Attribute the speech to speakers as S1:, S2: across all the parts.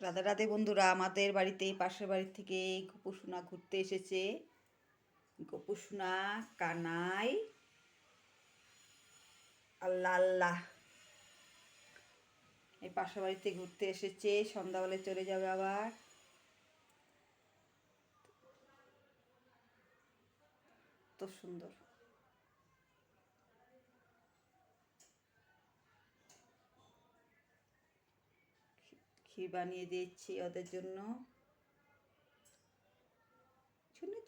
S1: রাধে রাধে বন্ধুরা, আমাদের বাড়িতে পাশের বাড়ি থেকে গোপুসোনা ঘুরতে এসেছে। গোপুসোনা কানাই। আল্লাহ আল্লাহ। এই পাশের বাড়িতে ঘুরতে এসেছে সন্ধ্যাবেলায় চলে যাবে আবার। তো সুন্দর। ক্ষীর বানিয়ে দিচ্ছি ওদের জন্য।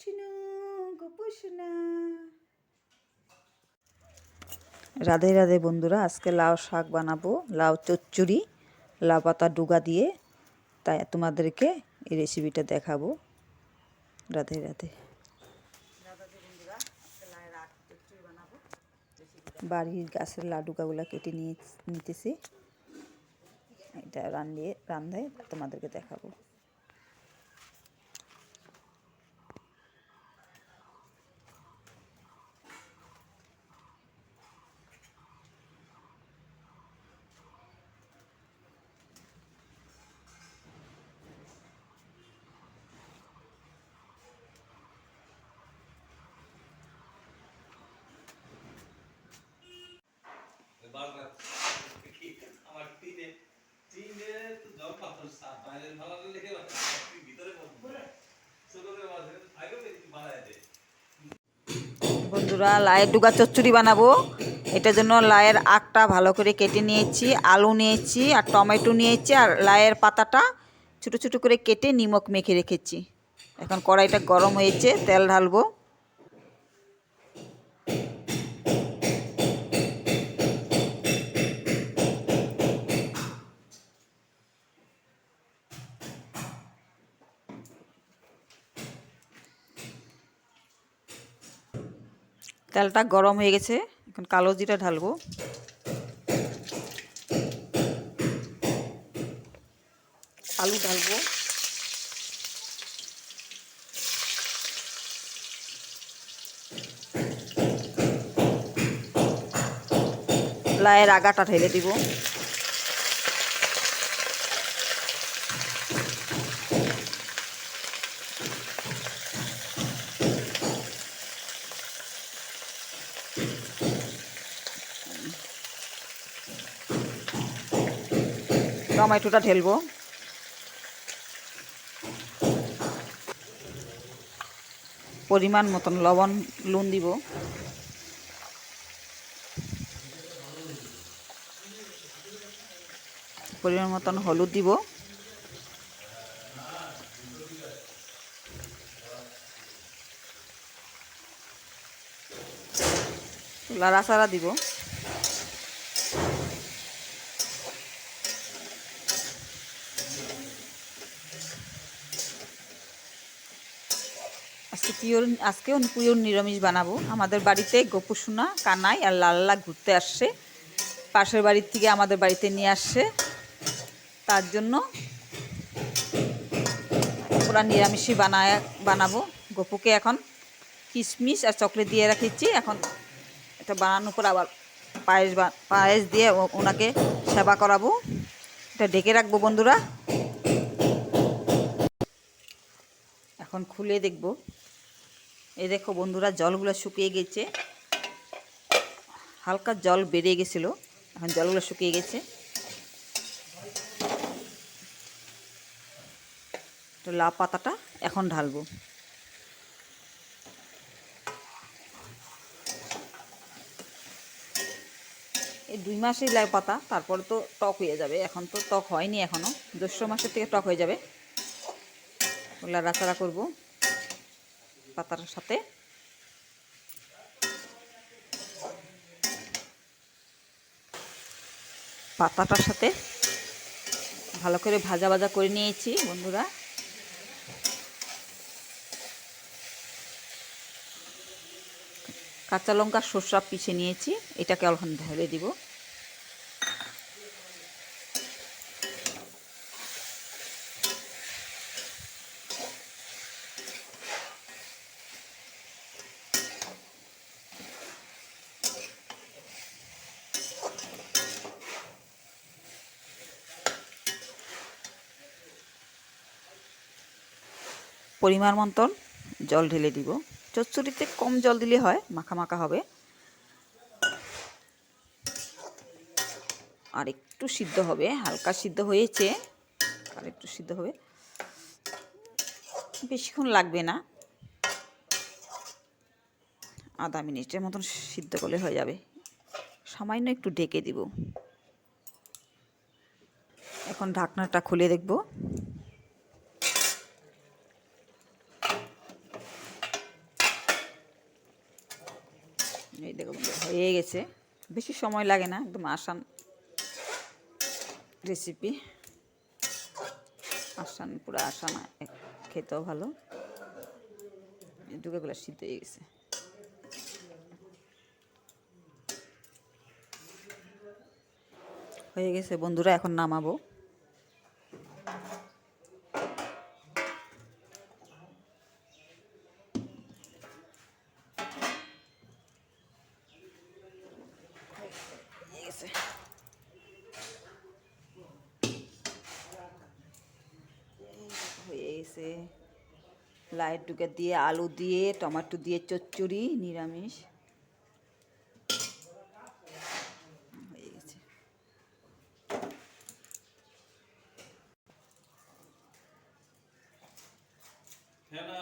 S1: শুনো গোপুসোনা। রাধে রাধে বন্ধুরা, আজকে লাউ শাক বানাবো, লাউ চচ্চড়ি, লাউ পাতা ডুগা দিয়ে। তাই তোমাদেরকে এই রেসিপিটা দেখাবো। রাধে রাধে। বাড়ির গাছের লাডুকাগুলো কেটে নিয়ে নিতেছি। এটা রান্ধিয়ে রান্ধায় তোমাদেরকে দেখাবো
S2: আমার টিনে টিনে তো জল পাথর সাপ বাইরের ভালো লেগে ভিতরে ছোট করে মাঝে আগেও বানায় দেয়
S1: বন্ধুরা লায়ের ডুগা চচ্চড়ি বানাবো। এটার জন্য লায়ের আখটা ভালো করে কেটে নিয়েছি, আলু নিয়েছি, আর টমেটো নিয়েছি, আর লায়ের পাতাটা ছোটো ছোটো করে কেটে নিমক মেখে রেখেছি। এখন কড়াইটা গরম হয়েছে, তেল ঢালবো। তেলটা গরম হয়ে গেছে। এখন কালো জিরা ঢালবো। আলু ঢালবো। লায়ের আগাটা ঢেলে দিব। টমেটোটা ঢেলবো। পরিমাণ মতন লবণ লুন দিব। পরিমাণ মতন হলুদ দিব। লাড়াচাড়া দিব। আজকে পিওর আজকেও পিওর নিরামিষ বানাবো। আমাদের বাড়িতে গোপুসোনা, কানাই আর লাল্লা ঘুরতে আসছে। পাশের বাড়ির থেকে আমাদের বাড়িতে নিয়ে আসছে। তার জন্য পুরা নিরামিষই বানায়, বানাবো। গপুকে এখন কিশমিশ আর চকলেট দিয়ে রাখিছি। এখন এটা বানানোর পর আবার পায়েস পায়েস দিয়ে ওনাকে সেবা করাবো। এটা ডেকে রাখব বন্ধুরা। এখন খুলে দেখব। এই দেখো বন্ধুরা, জলগুলো শুকিয়ে গেছে। হালকা জল বেরিয়ে গেছিল, এখন জলগুলো শুকিয়ে গেছে। তো লাউ পাতাটা এখন ঢালবো। এই দুই মাসেই লাউ পাতা, তারপরে তো টক হয়ে যাবে। এখন তো টক হয়নি এখনও জ্যৈষ্ঠ মাসের থেকে টক হয়ে যাবে। লাড়াচাড়া করব। পাতার সাথে। পাতাটার সাথে ভালো করে ভাজা ভাজা করে নিয়েছি, বন্ধুরা। কাঁচা লঙ্কা, সর্ষা পিষে নিয়েছি। এটাকে এখন ঢেলে দিব। পরিমাণ মতন জল ঢেলে দিব। চচ্চড়িতে কম জল দিলে হয়, মাখা মাখা হবে। আর একটু সিদ্ধ হবে, হালকা সিদ্ধ হয়েছে। আর একটু সিদ্ধ হবে। বেশিক্ষণ লাগবে না। আধা মিনিটের মতন সিদ্ধ করলে হয়ে যাবে। সামান্য একটু ঢেকে দিব। এখন ঢাকনাটা খুলে দেখব। এই দেখো হয়ে গেছে। বেশি সময় লাগে না, একদম আসান রেসিপি আসান পুরো আসান খেতেও ভালো। ডুবেগুলো সিদ্ধ হয়ে গেছে। হয়ে গেছে বন্ধুরা, এখন নামাবো হয়ে গেছে হয়ে গেছে লাইট ডুকে দিয়ে আলু দিয়ে টমেটো দিয়ে চচ্চড়ি নিরামিষ। হয়ে গেছে।
S2: ফেনা